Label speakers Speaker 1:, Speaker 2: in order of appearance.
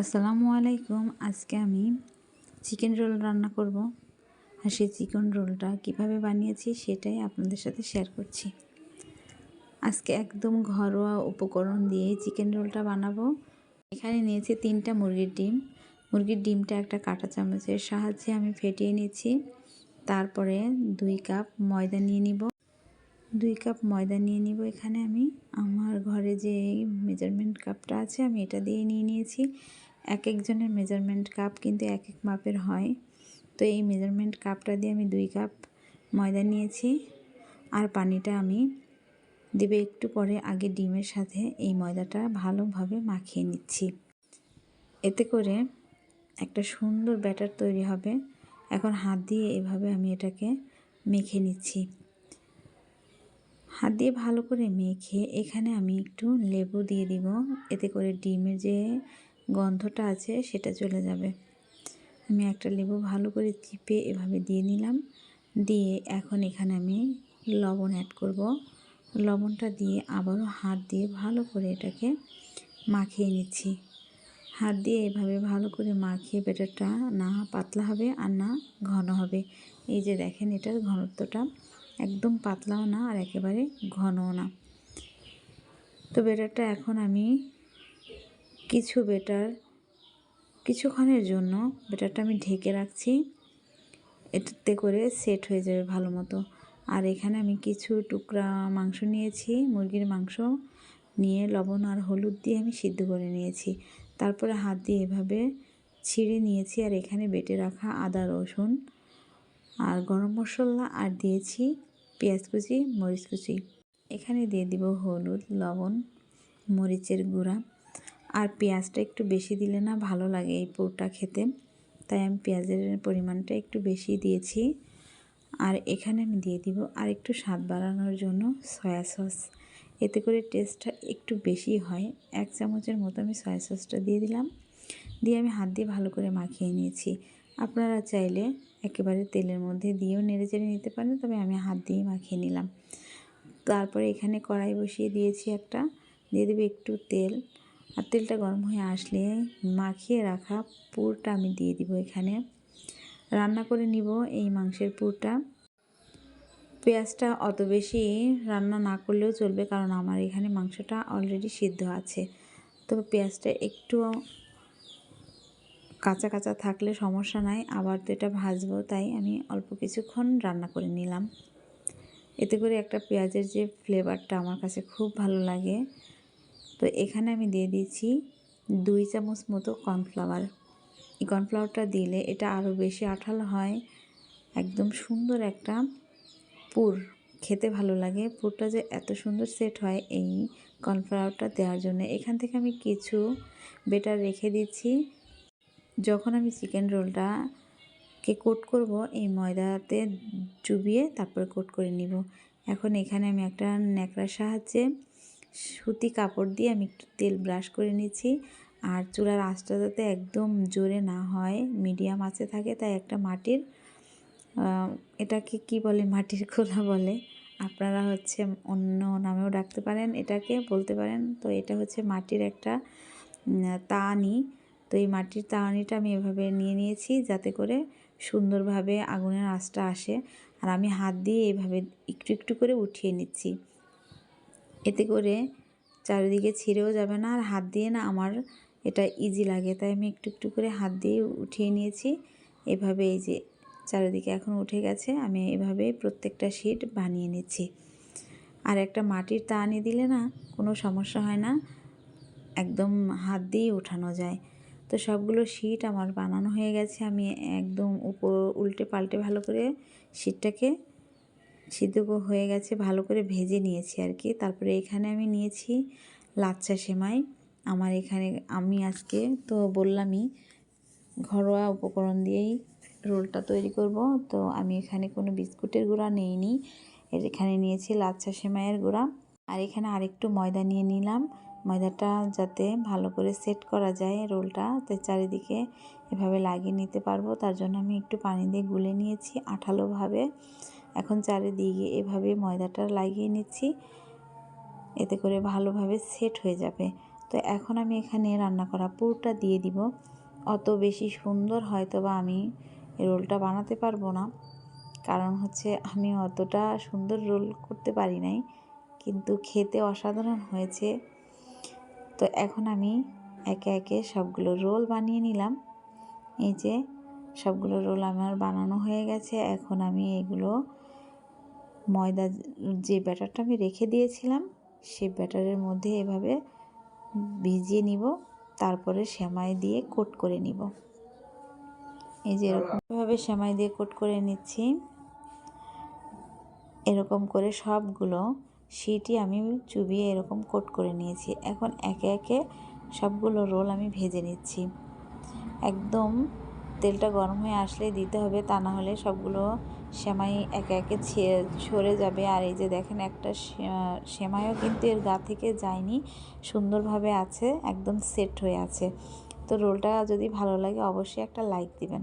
Speaker 1: আসসালামু আলাইকুম। আজকে আমি চিকেন রোল রান্না করব আর সেই চিকেন রোলটা কীভাবে বানিয়েছি সেটাই আপনাদের সাথে শেয়ার করছি। আজকে একদম ঘরোয়া উপকরণ দিয়ে চিকেন রোলটা বানাবো। এখানে নিয়েছি তিনটা মুরগির ডিম। মুরগির ডিমটা একটা কাঁটা চামচের সাহায্যে আমি ফেটিয়ে নিয়েছি তারপরে দুই কাপ ময়দা নিয়ে নিব। দুই কাপ ময়দা নিয়ে নিব এখানে আমি। আমার ঘরে যে মেজারমেন্ট কাপটা আছে আমি এটা দিয়ে নিয়ে নিয়েছি। এক একজনের মেজারমেন্ট কাপ কিন্তু এক এক মাপের হয়। তো এই মেজারমেন্ট কাপটা দিয়ে আমি দুই কাপ ময়দা নিয়েছি আর পানিটা আমি দেবে একটু পরে আগে ডিমের সাথে এই ময়দাটা ভালোভাবে মাখিয়ে নিচ্ছি। এতে করে একটা সুন্দর ব্যাটার তৈরি হবে। এখন হাত দিয়ে এভাবে আমি এটাকে মেখে নিচ্ছি। হাত দিয়ে ভালো করে মেখে এখানে আমি একটু লেবু দিয়ে দিব। এতে করে ডিমের যে গন্ধটা আছে, সেটা চলে যাবে। আমি একটা লেবু ভালো করে চিপে এভাবে দিয়ে নিলাম। দিয়ে এখন এখানে আমি লবণ অ্যাড করব। লবণটা দিয়ে আবারও হাত দিয়ে ভালো করে এটাকে মাখিয়ে নিচ্ছি। হাত দিয়ে এভাবে ভালো করে মাখিয়ে বেটারটা না পাতলা হবে আর না ঘন হবে। এই যে দেখেন এটার ঘনত্বটা একদম পাতলাও না আর একেবারে ঘনও না। তো বেটারটা এখন আমি কিছু বেটার, কিছুক্ষণের জন্য বেটারটা আমি ঢেকে রাখছি। এটাতে করে সেট হয়ে যাবে ভালো মতো। আর এখানে আমি কিছু টুকরা মাংস নিয়েছি, মুরগির মাংস নিয়ে লবণ আর হলুদ দিয়ে আমি সিদ্ধ করে নিয়েছি। তারপরে হাত দিয়ে এভাবে ছিঁড়ে নিয়েছি আর এখানে বেটে রাখা আদা, রসুন আর গরম মশলা আর দিয়েছি পেঁয়াজ কুচি, মরিচ কুচি। এখানে দিয়ে দিব হলুদ, লবণ, মরিচের গুঁড়া। আর পেঁয়াজটা একটু বেশি দিলে না ভালো লাগে এই পুরটা খেতে। তাই আমি পেঁয়াজের পরিমাণটা একটু বেশি দিয়েছি। আর এখানে আমি দিয়ে দিব আর একটু স্বাদ বাড়ানোর জন্য সয়া সস। এতে করে টেস্টটা একটু বেশি হয়। এক চামচের মতো আমি সয়া সসটা দিয়ে দিলাম। দিয়ে আমি হাত দিয়ে ভালো করে মাখিয়ে নিয়েছি। আপনারা চাইলে একেবারে তেলের মধ্যে দিয়েও নেড়ে চেড়ে নিতে পারেন, তবে আমি হাত দিয়ে মাখিয়ে নিলাম। তারপরে এখানে কড়াই বসিয়ে দিয়েছি একটা। দিয়ে দেবে একটু তেল। আর তেলটা গরম হয়ে আসলে মাখিয়ে রাখা পুরটা আমি দিয়ে দিব এখানে। রান্না করে নিব এই মাংসের পুরটা। পেঁয়াজটা অত বেশি রান্না না করলেও চলবে কারণ আমার এখানে মাংসটা অলরেডি সিদ্ধ আছে। তবে পেঁয়াজটা একটু কাঁচা কাঁচা থাকলে সমস্যা নাই, আবার তো এটা ভাজবো, তাই আমি অল্প কিছুক্ষণ রান্না করে নিলাম। এতে করে একটা পেঁয়াজের যে ফ্লেভারটা আমার কাছে খুব ভালো লাগে। তো এখানে আমি দিয়ে দিয়েছি দুই চামচ মতো কর্নফ্লাওয়ার। এই কর্নফ্লাওয়ারটা দিলে এটা আরও বেশি আঠালো হয়। একদম সুন্দর একটা পুর। খেতে ভালো লাগে। পুরটা যে এত সুন্দর সেট হয় এই কর্নফ্লাওয়ারটা দেওয়ার জন্য। এখান থেকে আমি কিছু বেটার রেখে দিচ্ছি। যখন আমি চিকেন রোলটা কে কোট করব, এই ময়দাতে চুবিয়ে তারপরে কোট করে নিব। এখন এখানে আমি একটা ন্যাকড়ার সাহায্যে সুতি কাপড় দিয়ে আমি একটু তেল ব্রাশ করে নিচ্ছি। আর চুলার আঁচটা যাতে একদম জোরে না হয়, মিডিয়াম আঁচে থাকে, তাই একটা মাটির এটাকে কি বলে, মাটির খোলা বলে, আপনারা হচ্ছে অন্য নামেও ডাকতে পারেন, এটাকে বলতে পারেন। তো এটা হচ্ছে মাটির একটা তানি তো এই মাটির তাওয়ানিটা আমি এভাবে নিয়ে নিয়েছি যাতে করে সুন্দরভাবে আগুনের আঁচটা আসে। আর আমি হাত দিয়ে এভাবে একটু একটু করে উঠিয়ে নিচ্ছি। এতে করে চারিদিকে ছিঁড়েও যাবে না আর হাত দিয়ে না আমার এটা ইজি লাগে। তাই আমি একটু একটু করে হাত দিয়ে উঠিয়ে নিয়েছি। এভাবে এই যে চারিদিকে এখন উঠে গেছে, আমি এভাবে প্রত্যেকটা শিট বানিয়ে নিচ্ছি। আর একটা মাটির তানি দিলে না কোনো সমস্যা হয় না, একদম হাত দিয়ে উঠানো যায়। তো সবগুলো শিট আমার বানানো হয়ে গেছে, আমি একদম উপর উল্টে পাল্টে ভালো করে শিটটাকে সিদ্ধ হয়ে গেছে, ভালো করে ভেজে নিয়েছি আর কি। তারপরে এখানে আমি নিয়েছি লাচ্ছা সেমাই। আমার এখানে আমি আজকে তো বললামই, ঘরোয়া উপকরণ দিয়েই রোলটা তৈরি করব। তো আমি এখানে কোনো বিস্কুটের গুঁড়া নেইনি। এখানে নিয়েছি লাচ্ছা সেমাইয়ের গুঁড়া। আর এখানে আরেকটু ময়দা নিয়ে নিলাম। ময়দাটা যাতে ভালো করে সেট করা যায় রোলটা, তো চারিদিকে এভাবে লাগিয়ে নিতে পারব। তার জন্য আমি একটু পানি দিয়ে গুলে নিয়েছি আঠালোভাবে। এখন চারিদিকে এভাবে ময়দাটা লাগিয়ে নিচ্ছি। এতে করে ভালোভাবে সেট হয়ে যাবে। তো এখন আমি এখানে রান্না করা পুরটা দিয়ে দিব। অত বেশি সুন্দর হয়তো বা আমি রোলটা বানাতে পারব না। কারণ হচ্ছে আমি অতটা সুন্দর রোল করতে পারি নাই। কিন্তু খেতে অসাধারণ হয়েছে। তো এখন আমি একে একে সবগুলো রোল বানিয়ে নিলাম। এই যে সবগুলো রোল আমার বানানো হয়ে গেছে। এখন আমি এগুলো ময়দা যে ব্যাটারটা আমি রেখে দিয়েছিলাম সে ব্যাটারের মধ্যে এভাবে ভিজিয়ে নিব, তারপরে সেমাই দিয়ে কোট করে নিব। এই যে এরকমভাবে সেমাই দিয়ে কোট করে নিচ্ছি। এরকম করে সবগুলো সিটি আমি চুবিয়ে এরকম কোট করে নিয়েছি। এখন একে একে সবগুলো রোল আমি ভেজে নিচ্ছি। একদম তেলটা গরম হয়ে আসলেই দিতে হবে, তা না হলে সবগুলো সেমাই একে একে সরে যাবে। আর এই যে দেখেন একটা সেমাইও কিন্তু এর গা থেকে যায়নি, সুন্দরভাবে আছে, একদম সেট হয়ে আছে। তো রোলটা যদি ভালো লাগে অবশ্যই একটা লাইক দিবেন।